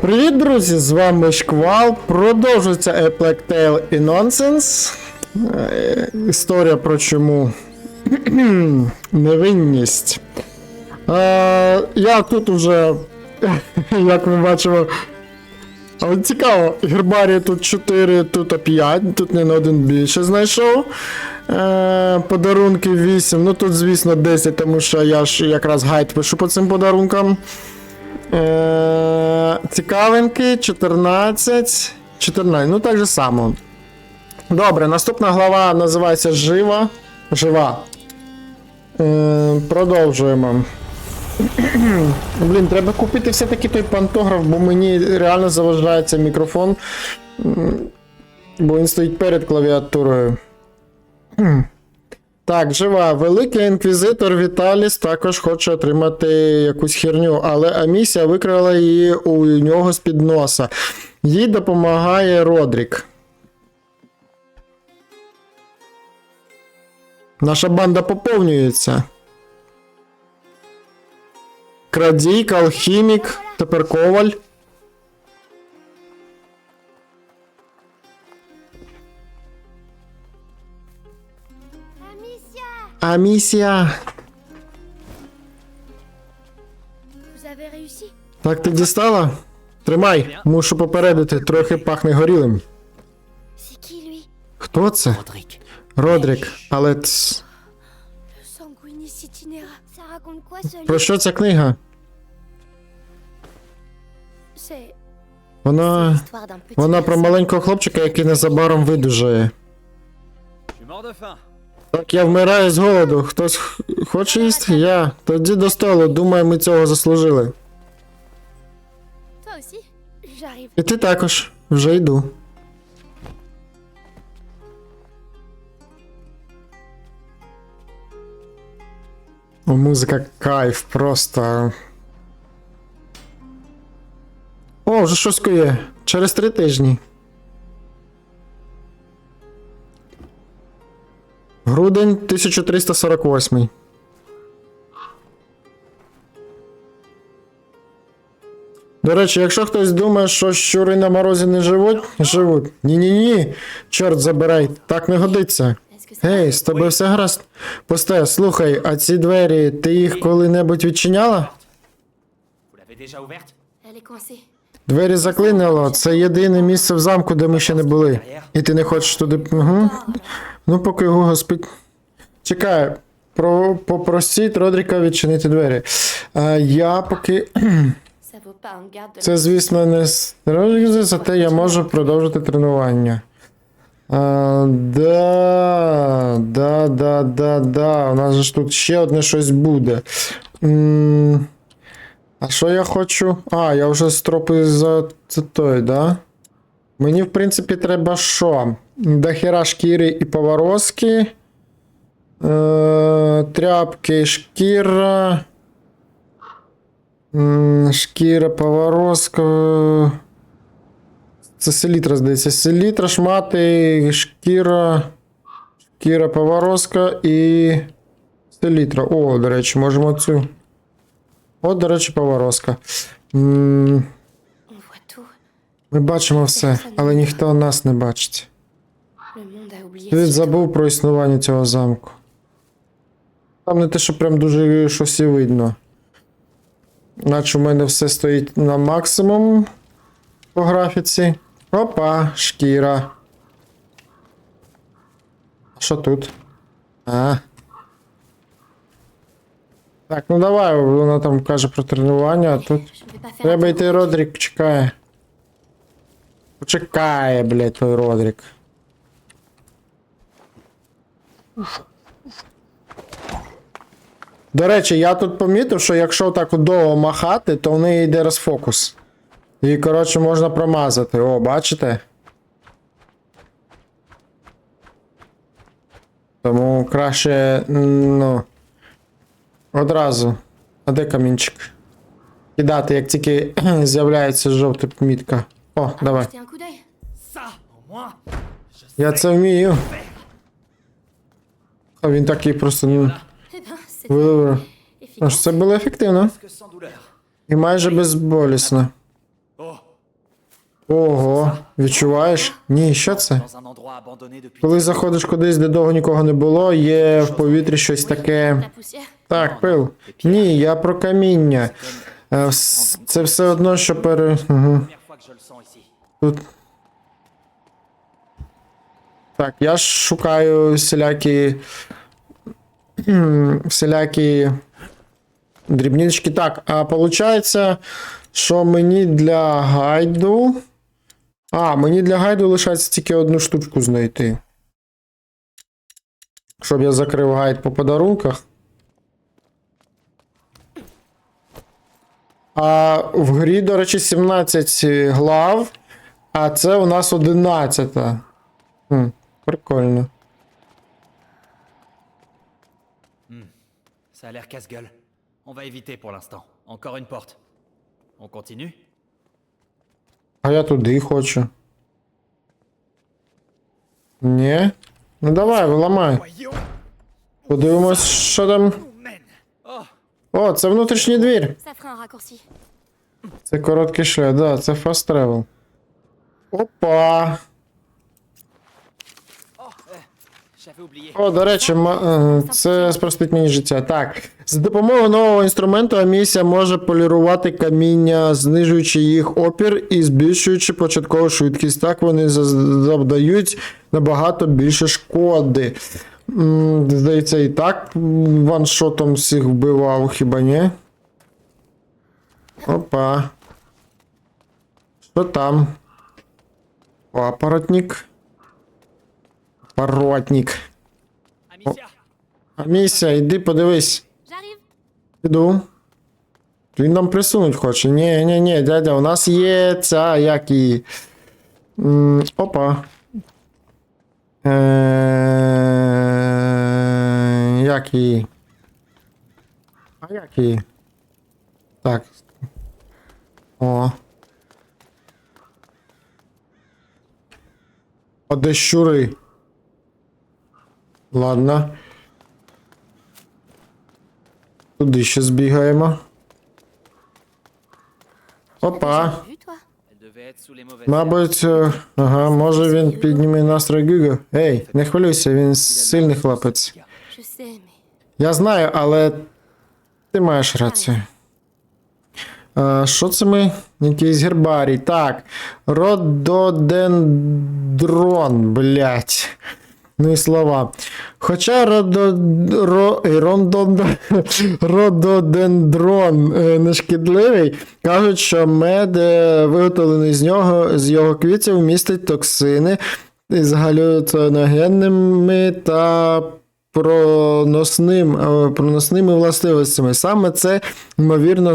Привіт, друзі! З вами Шквал. Продовжується A Plague Tale і Nonsense. Е, Історія про чому невинність. Е, я тут уже, як ми бачимо. Цікаво, гербарії тут 4, тут 5, тут не на один більше знайшов. Е, подарунки 8, ну тут, звісно, 10, тому що я ж якраз гайд пишу по цим подарункам. Е, цікавинки 14. 14. Ну так же само. Добре, наступна глава називається Жива. Жива. Е, продовжуємо. Блін, треба купити все-таки той пантограф, бо мені реально заважається мікрофон. Бо він стоїть перед клавіатурою. Так, жива. Великий інквізитор Віталіс також хоче отримати якусь херню, але Амісія викрала її у нього з-під носа. Їй допомагає Родрік. Наша банда поповнюється. Крадійка, алхімік, тепер коваль. Avez réussi Так ти дістала? Тримай, мушу попередити, трохи пахне горілим. Хто це? Родрік, але тс, про що ця книга? Вона. Вона про маленького хлопчика, який незабаром видужає. Так я вмираю з голоду. Хтось хоче їсти? Я. Тоді до столу. Думаю, ми цього заслужили. І ти також. Вже йду. О, музика кайф, просто. О, вже щось кує. Через три тижні. Грудень 1348. До речі, якщо хтось думає, що щури на морозі не живуть, живуть. Ні-ні-ні. Чорт забирай, так не годиться. Гей, з тобою все гаразд? Посте, слухай, а ці двері, ти їх коли-небудь відчиняла? Двері заклинило, це єдине місце в замку, де ми ще не були. І ти не хочеш туди. Угу. Ну, поки Гуго спить. Чекай, про, попросіть Родріка відчинити двері. А, я поки. Це, звісно, не Родрік, зате я можу продовжити тренування. А, да, да, да, да, да. У нас ж тут ще одне щось буде. М, а що я хочу? А, я вже стропи за це да? Мені, в принципі, треба що? Дохера шкіри і поворозки. Е, тряпки, шкіра. Шкіра, поворозка. Це селітра, здається. Селітра, шмати, шкіра. Шкіра, поворозка і. Селітра. О, до речі, можемо цю. О, до речі, поворозка. Ми бачимо все, але ніхто нас не бачить. Світ забув про існування цього замку. Там не те, що прям дуже щось і видно. Наче у мене все стоїть на максимум по графіці. Опа, шкіра. А що тут? А. Так, ну давай, вона там каже про тренування, а тут. Треба йти Родрік чекає. Почекає, блядь, той Родрік. До речі, я тут помітив, що якщо так довго махати, то в неї йде розфокус. І, коротше, можна промазати. О, бачите? Тому краще, ну. Одразу. А де камінчик? Кидати, як тільки з'являється жовта мітка. О, давай. Я це вмію. А він такий просто ну, Eh виливав. Аж це було ефективно. І майже безболісно. Ого, відчуваєш? Ні, що це? Коли заходиш кудись, де довго нікого не було, є в повітрі щось таке. Так, пил. Ні, я про каміння. Е, Це все одно, що пере. Угу. Тут. Так, я ж шукаю всілякі. всілякі дрібнички. Так, а виходить, що мені для гайду. А, мені для гайду лишається тільки одну штучку знайти. Щоб я закрив гайд по подарунках. А в грі, до речі, 17 глав, а це у нас 11. Хм, прикольно. Ça a l'air casse-gueule. On va éviter pour l'instant. Encore une porte. On continue А я туди хочу. Ні? Ну давай, виламай. Подивимось, що там. О, це внутрішній двір. Це короткий шлях, да, це fast travel. Опа! О, до речі, е, це спростить мені життя. Так. За допомогою нового інструменту Амісія може полірувати каміння, знижуючи їх опір і збільшуючи початкову швидкість. Так вони завдають набагато більше шкоди. Здається, і так ваншотом всіх вбивав, хіба ні? Опа. Що там? О, апаратник. Апаратник. Amicia Амісія, йди подивись. Іду. Він нам присунуть хоче. Ні, ні, ні, дядя, у нас є ця, як і. Опа. Е, Як її? А як її? Так. О. А де щури? Ладно. Туди ще збігаємо. Опа. Мабуть, е, ага, може він підніме настрой Гюго. Ей, не хвилюйся, він сильний хлопець. Я знаю, але ти маєш рацію. А, що це ми? Якийсь гербарій. Так. Рододендрон, блять. Ну і слова. Хоча родо, рододендрон е, не шкідливий, кажуть, що мед, е, виготовлений з нього, з його квітів, містить токсини з галюциногенними та проносним, е, проносними властивостями. Саме це, ймовірно,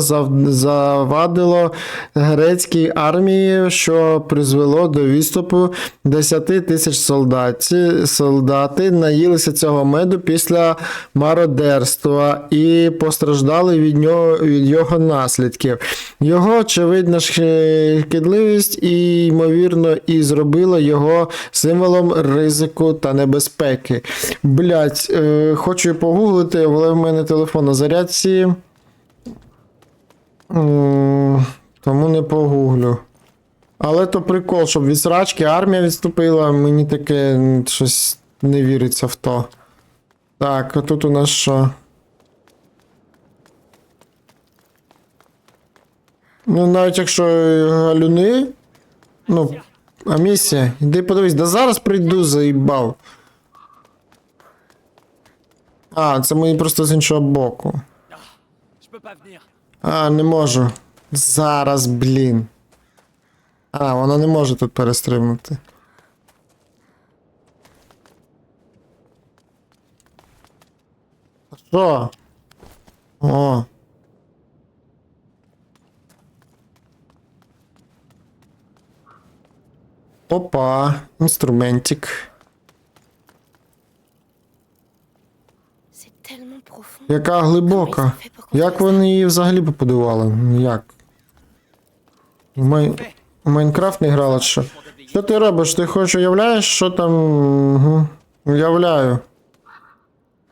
завадило грецькій армії, що призвело до відступу 10 тисяч солдатів. Солдати наїлися цього меду після мародерства і постраждали від нього від його наслідків. Його очевидна шкідливість і, ймовірно, і зробила його символом ризику та небезпеки. Блять, е, хочу погуглити, але в мене телефон на зарядці. М, Тому не погуглю. Але то прикол, щоб від срачки армія відступила, мені таке щось не віриться в то. Так, а тут у нас що? Ну, навіть якщо галюни. Ну, а місія, іди подивись, да зараз прийду, заїбав. А, це мені просто з іншого боку. А, не можу. Зараз, блін. А, вона не може тут перестрибнути. Що? О. Опа, інструментик. Яка глибока. Як вони її взагалі побудували? Як? В Май... Майнкрафт не грала що? Що ти робиш? Ти хоч уявляєш, що там. Угу. Уявляю.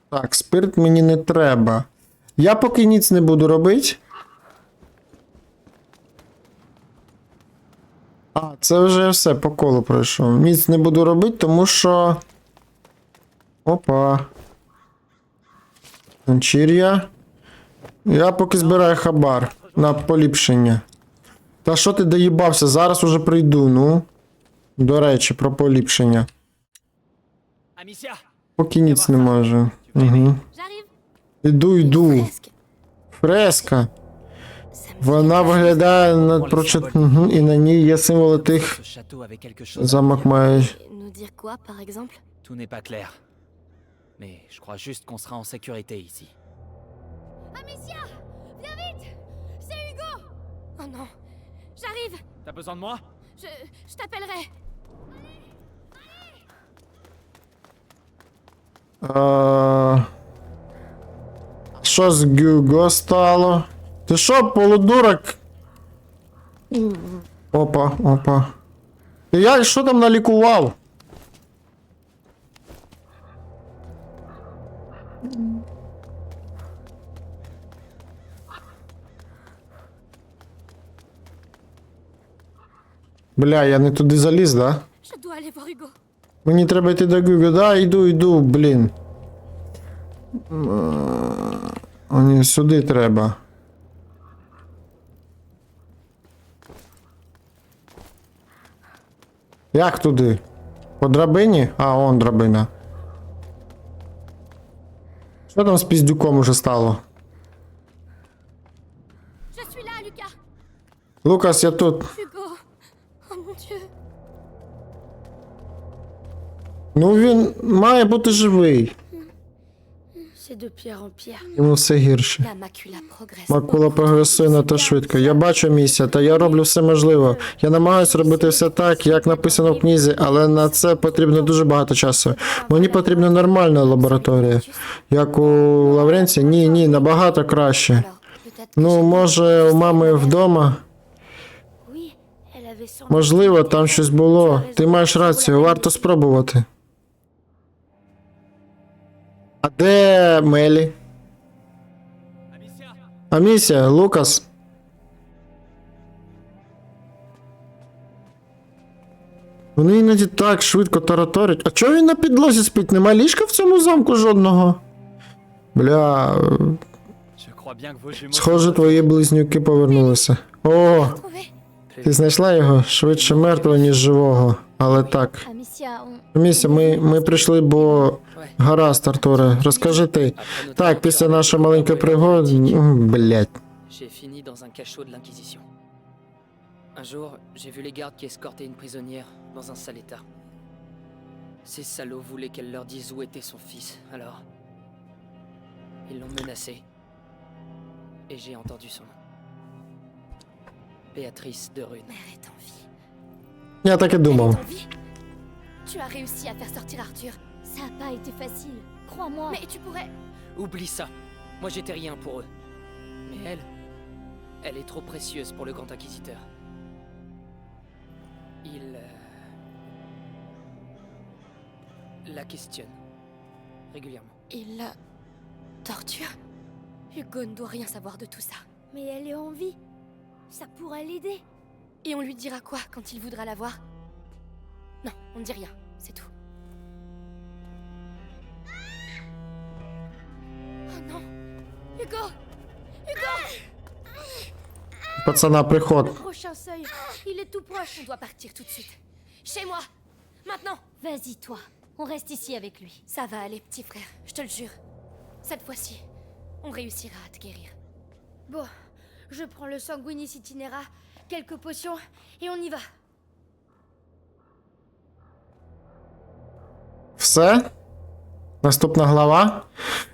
Так, спирт мені не треба. Я поки ніц не буду робити. А, це вже все по колу пройшов. Міць не буду робити, тому що. Опа. Ганчір'я. Я поки збираю хабар на поліпшення. Та що ти доїбався? Зараз уже прийду, ну. До речі, про поліпшення. Поки ніц не можу. Угу. Іду, йду. Фреска. Вона виглядає на прочит... Угу. І на ній є символи тих. Замок має. Mais je crois juste qu'on sera en sécurité ici. Amicia Viens vite C'est Hugo Oh non J'arrive T'as besoin de moi Je, je t'appellerai А... Що з Гюго стало? Ти що, полудурок? Опа, опа. Ти я що там налікував? Бля, я не туди заліз, да? Мені треба йти до Гюго. Да, йду, йду, блін. А, ні, сюди треба. Як туди? По драбині? А, он драбина. Що там з піздюком уже стало? Лукас, я тут. Ну він має бути живий. C'est de pierre en pierre. Йому все гірше. La macula progresse. Макула прогресує надто швидко. Я бачу місія, та я роблю все можливе. Я намагаюся робити все так, як написано в книзі, але на це потрібно дуже багато часу. Мені потрібна нормальна лабораторія. Як у Лавренці? Ні, ні, набагато краще. Ну, може, у мами вдома. Oui, elle avait sûrement- Можливо, там щось було. Ти маєш рацію, варто спробувати. Де Мелі? Amicia А місія, Лукас. Вони іноді так швидко тараторять. А чого він на підлозі спить? Нема ліжка в цьому замку жодного? Бля, схоже, твої близнюки повернулися. О, ти знайшла його швидше мертвого, ніж живого. Але так. Amicia, on... Місія, ми, ми прийшли, бо. Гаразд, Артуре, розкажи ти. Так, після нашої маленької пригоди. М, Блять. J'ai fini dans un cachot de l'Inquisition. Un jour, j'ai vu les gardes qui escortaient une prisonnière dans un sale état. Ces salauds voulaient qu'elle leur dise où était son fils, alors. Ils l'ont menacée. Et j'ai entendu son nom. Béatrice de Rune. Mère est en vie. Я так і Elle думав. est en vie Tu as réussi à faire sortir Arthur. Ça a pas été facile, crois-moi. Mais tu pourrais... Oublie ça. Moi j'étais rien pour eux. Mais elle, elle est trop précieuse pour le grand inquisiteur. Il euh, la questionne régulièrement. Il la torture Hugo ne doit rien savoir de tout ça. Mais elle est en vie. Ça pourrait l'aider. Et on lui dira quoi quand il voudra la voir Non, on ne dit rien, c'est tout. Oh non Hugo Hugo Пацана, приход. Le prochain seuil, il est tout proche. On doit partir tout de suite. Chez moi Maintenant Vas-y, toi. On reste ici avec lui. Ça va aller, petit frère, je te le jure. Cette fois-ci, on réussira à te guérir. Bon, je prends le sanguinis itinera, quelques potions, et on y va. Все? Наступна глава.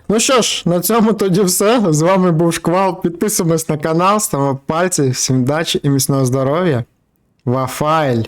Ну що ж, на цьому тоді все. З вами був Шквал. Підписуємось на канал, ставимо пальці. Всім дачі і міцного здоров'я. Вафайль!